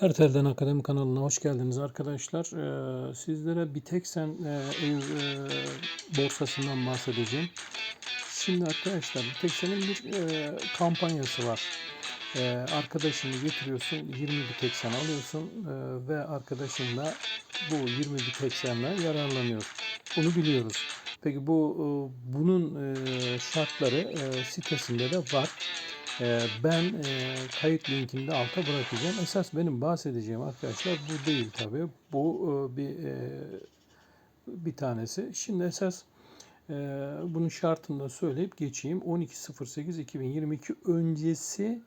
Her Telden Akademi kanalına hoş geldiniz arkadaşlar. Ee, sizlere Biteksen e, ev e, borsasından bahsedeceğim. Şimdi arkadaşlar Biteksen'in bir e, kampanyası var. E, arkadaşını getiriyorsun, 20 Biteksen alıyorsun e, ve arkadaşınla bu 20 Biteksen'le yararlanıyor. Bunu biliyoruz. Peki bu bunun şartları e, sitesinde de var. Ee, Ben e, kayıt linkini de alta bırakacağım. Esas benim bahsedeceğim arkadaşlar bu değil tabii. Bu e, bir e, bir tanesi. Şimdi esas bunun şartını da söyleyip geçeyim. 12.08.2022 öncesi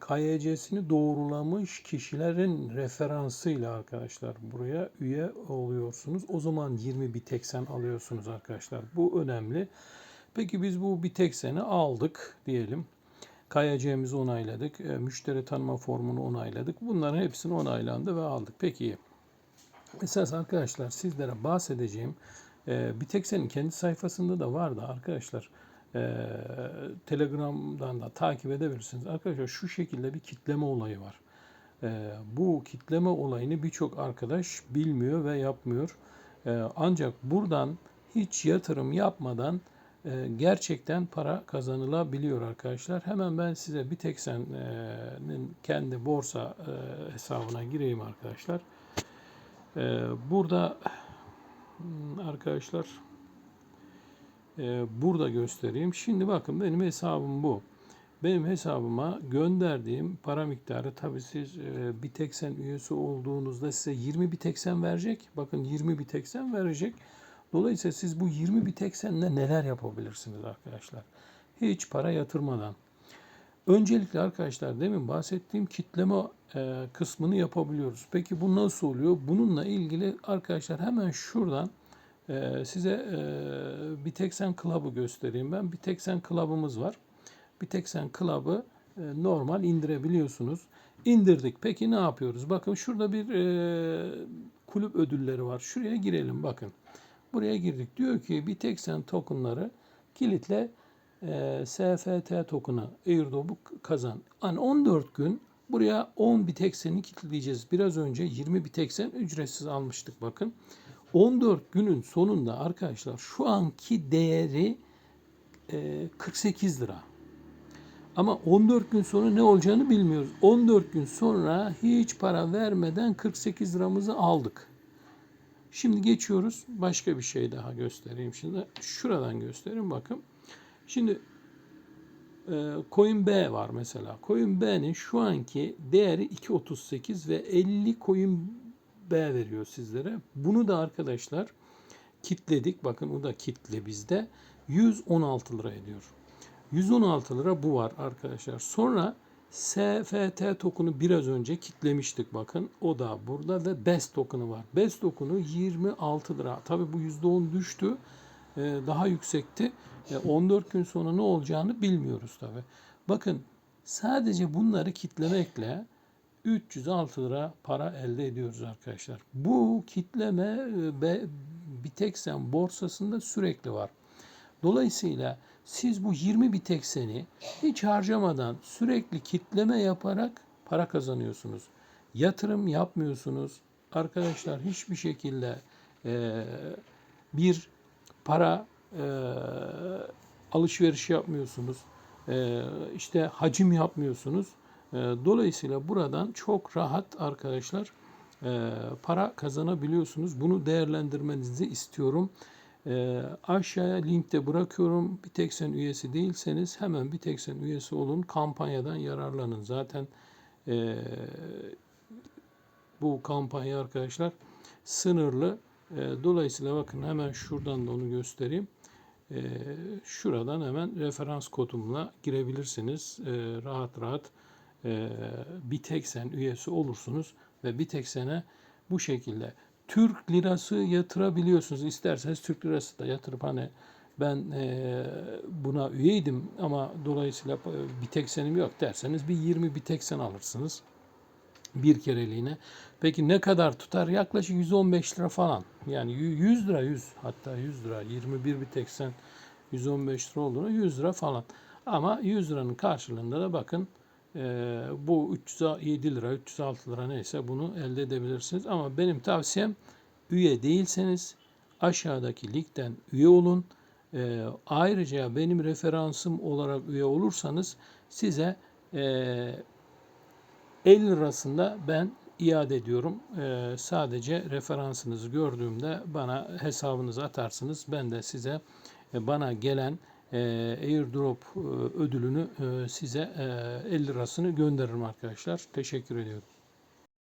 KYC'sini doğrulamış kişilerin referansıyla arkadaşlar buraya üye oluyorsunuz. O zaman 20 biteksen alıyorsunuz arkadaşlar. Bu önemli. Peki biz bu biteksen'i aldık diyelim. KYC'mizi onayladık. e, Müşteri tanıma formunu onayladık. Bunların hepsini onaylandı ve aldık. Peki esas arkadaşlar sizlere bahsedeceğim. E, Biteksen'in kendi sayfasında da vardı arkadaşlar. E, Telegram'dan da takip edebilirsiniz. Arkadaşlar şu şekilde bir kitleme olayı var. Bu kitleme olayını birçok arkadaş bilmiyor ve yapmıyor. Ancak buradan hiç yatırım yapmadan gerçekten para kazanılabiliyor arkadaşlar. Hemen ben size Biteksen'in kendi borsa e, hesabına gireyim arkadaşlar. E, burada hmm, arkadaşlar e, burada göstereyim. Şimdi bakın benim hesabım bu. Benim hesabıma gönderdiğim para miktarı tabii siz e, Biteksen üyesi olduğunuzda size 20 Biteksen verecek. Bakın 20 Biteksen verecek. Dolayısıyla siz bu 20 Biteksen'le neler yapabilirsiniz arkadaşlar? Hiç para yatırmadan. Öncelikle arkadaşlar demin bahsettiğim kitleme e, kısmını yapabiliyoruz. Peki bu nasıl oluyor? Bununla ilgili arkadaşlar hemen şuradan e, size e, Biteksen Club'ı göstereyim ben. Biteksen Club'ımız var. Biteksen Club'ı e, normal indirebiliyorsunuz. İndirdik. Peki ne yapıyoruz? Bakın şurada bir e, kulüp ödülleri var. Şuraya girelim bakın. Buraya girdik. Diyor ki Biteksen tokenları kilitle e, SFT token'ı airdrop'u kazan. Hani 14 gün buraya 10 Biteksen'i kilitleyeceğiz. Biraz önce 20 Biteksen ücretsiz almıştık bakın. 14 günün sonunda arkadaşlar şu anki değeri e, 48 lira. Ama 14 gün sonra ne olacağını bilmiyoruz. 14 gün sonra hiç para vermeden 48 liramızı aldık. Şimdi geçiyoruz. Başka bir şey daha göstereyim. Şimdi şuradan göstereyim bakın. Şimdi e, Coin B var mesela. Coin B'nin şu anki değeri 2.38 ve 50 Coin B veriyor sizlere. Bunu da arkadaşlar kitledik. Bakın o da kitle bizde. 116 lira ediyor. 116 lira bu var arkadaşlar. Sonra SFT token'u biraz önce kitlemiştik bakın. O da burada ve BEST token'ı var. BEST token'u 26 lira. Tabi bu %10 düştü. Ee, daha yüksekti. 14 gün sonra ne olacağını bilmiyoruz tabi. Bakın sadece bunları kitlemekle 306 lira para elde ediyoruz arkadaşlar. Bu kitleme e, Biteksen borsasında sürekli var. Dolayısıyla siz bu 20 bit ekseni hiç harcamadan sürekli kitleme yaparak para kazanıyorsunuz. Yatırım yapmıyorsunuz. Arkadaşlar hiçbir şekilde e, bir para e, alışveriş yapmıyorsunuz. E, işte hacim yapmıyorsunuz. E, dolayısıyla buradan çok rahat arkadaşlar e, para kazanabiliyorsunuz. Bunu değerlendirmenizi istiyorum. E, aşağıya linkte bırakıyorum. Bir tek sen üyesi değilseniz hemen bir tek sen üyesi olun. Kampanyadan yararlanın. Zaten e, bu kampanya arkadaşlar sınırlı. E, dolayısıyla bakın hemen şuradan da onu göstereyim. E, şuradan hemen referans kodumla girebilirsiniz. E, rahat rahat e, Biteksen üyesi olursunuz ve Biteksen'e bu şekilde Türk lirası yatırabiliyorsunuz. İsterseniz Türk lirası da yatırıp hani ben e, buna üyeydim ama dolayısıyla bir teksenim yok derseniz bir 20 bir teksen alırsınız bir kereliğine. Peki ne kadar tutar? Yaklaşık 115 lira falan. Yani 100 lira 100 hatta 100 lira 21 bir teksen 115 lira olduğuna 100 lira falan. Ama 100 liranın karşılığında da bakın bu 307 lira, 306 lira neyse bunu elde edebilirsiniz. Ama benim tavsiyem üye değilseniz aşağıdaki linkten üye olun. Ee, ayrıca benim referansım olarak üye olursanız size e, 50 lirasında ben iade ediyorum. Ee, sadece referansınızı gördüğümde bana hesabınızı atarsınız. Ben de size e, bana gelen e, airdrop e, ödülünü e, size e, 50 lirasını gönderirim arkadaşlar. Teşekkür ediyorum.